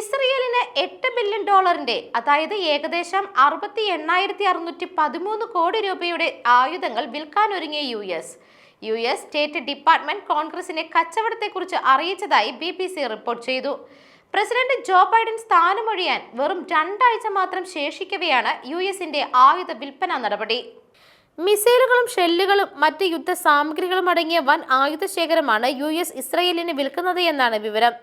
ഇസ്രയേലിന് എട്ട് ബില്യൺ ഡോളറിന്റെ അതായത് ഏകദേശം അറുപത്തി എണ്ണായിരത്തി അറുന്നൂറ്റി പതിമൂന്ന് കോടി രൂപയുടെ ആയുധങ്ങൾ വിൽക്കാനൊരുങ്ങിയ U S. U S state department കോൺഗ്രസിനെ കച്ചവടത്തെക്കുറിച്ച് അറിയിച്ചതായി ബി ബി സി റിപ്പോർട്ട് ചെയ്തു. പ്രസിഡന്റ് ജോ ബൈഡൻ സ്ഥാനമൊഴിയാൻ വെറും രണ്ടാഴ്ച മാത്രം ശേഷിക്കവെയാണ് യു എസിന്റെ ആയുധ വിൽപ്പന നടപടി. മിസൈലുകളും ഷെല്ലുകളും മറ്റ് യുദ്ധ സാമഗ്രികളും അടങ്ങിയ വൻ ആയുധ ശേഖരമാണ് യു എസ് ഇസ്രയേലിന് വിൽക്കുന്നത് എന്നാണ് വിവരം.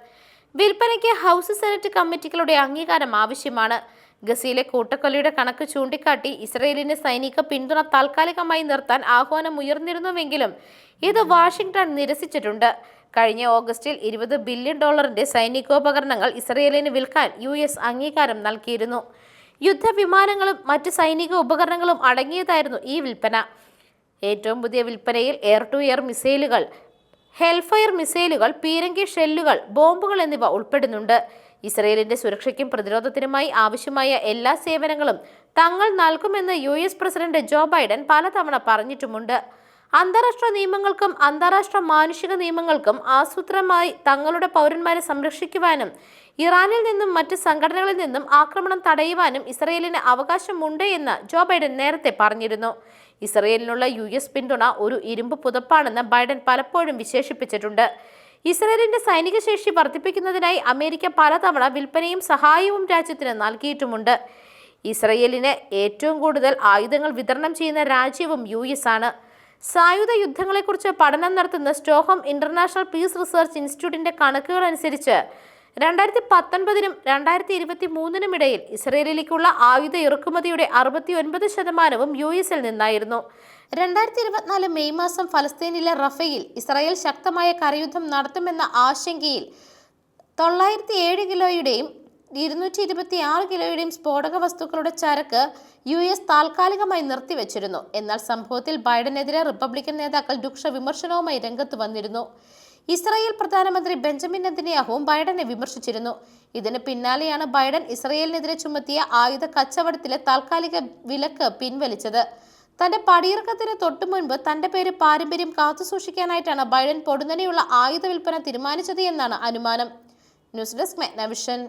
വിൽപ്പനയ്ക്ക് ഹൗസ് സെനറ്റ് കമ്മിറ്റികളുടെ അംഗീകാരം ആവശ്യമാണ്. ഗസയിലെ കൂട്ടക്കൊലയുടെ കണക്ക് ചൂണ്ടിക്കാട്ടി ഇസ്രയേലിന് സൈനിക പിന്തുണ താൽക്കാലികമായി നിർത്താൻ ആഹ്വാനം ഉയർന്നിരുന്നുവെങ്കിലും ഇത് വാഷിംഗ്ടൺ നിരസിച്ചിട്ടുണ്ട്. കഴിഞ്ഞ ഓഗസ്റ്റിൽ ഇരുപത് ബില്യൺ ഡോളറിന്റെ സൈനികോപകരണങ്ങൾ ഇസ്രയേലിന് വിൽക്കാൻ യു എസ് അംഗീകാരം നൽകിയിരുന്നു. യുദ്ധവിമാനങ്ങളും മറ്റ് സൈനിക ഉപകരണങ്ങളും അടങ്ങിയതായിരുന്നു ഈ വിൽപ്പന. ഏറ്റവും പുതിയ വിൽപ്പനയിൽ എയർ ടു എയർ മിസൈലുകൾ ഹെൽഫയർ മിസൈലുകൾ പീരങ്കി ഷെല്ലുകൾ ബോംബുകൾ എന്നിവ ഉൾപ്പെടുന്നുണ്ട്. ഇസ്രയേലിന്റെ സുരക്ഷയ്ക്കും പ്രതിരോധത്തിനുമായി ആവശ്യമായ എല്ലാ സേവനങ്ങളും തങ്ങൾ നൽകുമെന്ന് യു പ്രസിഡന്റ് ജോ ബൈഡൻ പലതവണ പറഞ്ഞിട്ടുമുണ്ട്. അന്താരാഷ്ട്ര നിയമങ്ങൾക്കും അന്താരാഷ്ട്ര മാനുഷിക നിയമങ്ങൾക്കും ആസൂത്രമായി തങ്ങളുടെ പൗരന്മാരെ സംരക്ഷിക്കുവാനും ഇറാനിൽ നിന്നും മറ്റ് സംഘടനകളിൽ നിന്നും ആക്രമണം തടയുവാനും ഇസ്രയേലിന് അവകാശമുണ്ട് എന്ന് ജോ ബൈഡൻ നേരത്തെ പറഞ്ഞിരുന്നു. ഇസ്രയേലിനുള്ള യു എസ് പിന്തുണ ഒരു ഇരുമ്പ് പുതപ്പാണെന്ന് ബൈഡൻ പലപ്പോഴും വിശേഷിപ്പിച്ചിട്ടുണ്ട്. ഇസ്രയേലിന്റെ സൈനിക ശേഷി വർദ്ധിപ്പിക്കുന്നതിനായി അമേരിക്ക പലതവണ വിൽപ്പനയും സഹായവും രാജ്യത്തിന് നൽകിയിട്ടുമുണ്ട്. ഇസ്രയേലിന് ഏറ്റവും കൂടുതൽ ആയുധങ്ങൾ വിതരണം ചെയ്യുന്ന രാജ്യവും യു എസ് ആണ്. സായുധ യുദ്ധങ്ങളെക്കുറിച്ച് പഠനം നടത്തുന്ന സ്റ്റോഹോം ഇന്റർനാഷണൽ പീസ് റിസർച്ച് ഇൻസ്റ്റിറ്റ്യൂട്ടിന്റെ കണക്കുകൾ അനുസരിച്ച് രണ്ടായിരത്തി പത്തൊൻപതിനും രണ്ടായിരത്തി ഇരുപത്തി മൂന്നിനും ഇടയിൽ ഇസ്രയേലിലേക്കുള്ള ആയുധ ഇറക്കുമതിയുടെ അറുപത്തി ഒൻപത് ശതമാനവും യു എസിൽ നിന്നായിരുന്നു. രണ്ടായിരത്തി ഇരുപത്തിനാല് മെയ് മാസം ഫലസ്തീനിലെ റഫയിൽ ഇസ്രായേൽ ശക്തമായ കരയുദ്ധം നടത്തുമെന്ന ആശങ്കയിൽ തൊള്ളായിരത്തി ഏഴ് കിലോയുടെയും ഇരുന്നൂറ്റി ഇരുപത്തി ആറ് കിലോയുടെയും സ്ഫോടക വസ്തുക്കളുടെ ചരക്ക് യു എസ് താൽക്കാലികമായി നിർത്തിവെച്ചിരുന്നു. എന്നാൽ സംഭവത്തിൽ ബൈഡനെതിരെ റിപ്പബ്ലിക്കൻ നേതാക്കൾ രൂക്ഷ വിമർശനവുമായി രംഗത്ത് വന്നിരുന്നു. ഇസ്രായേൽ പ്രധാനമന്ത്രി ബെഞ്ചമിൻ നെതന്യാഹുവും ബൈഡനെ വിമർശിച്ചിരുന്നു. ഇതിന് പിന്നാലെയാണ് ബൈഡൻ ഇസ്രായേലിനെതിരെ ചുമത്തിയ ആയുധ കച്ചവടത്തിലെ താൽക്കാലിക വിലക്ക് പിൻവലിച്ചത്. തന്റെ പടിയിറക്കത്തിന് തൊട്ടു മുൻപ് തന്റെ പേര് പാരമ്പര്യം കാത്തുസൂക്ഷിക്കാനായിട്ടാണ് ബൈഡൻ പൊടുന്നനെയുള്ള ആയുധ വിൽപ്പന തീരുമാനിച്ചത് എന്നാണ് അനുമാനം. News desk Megnavision.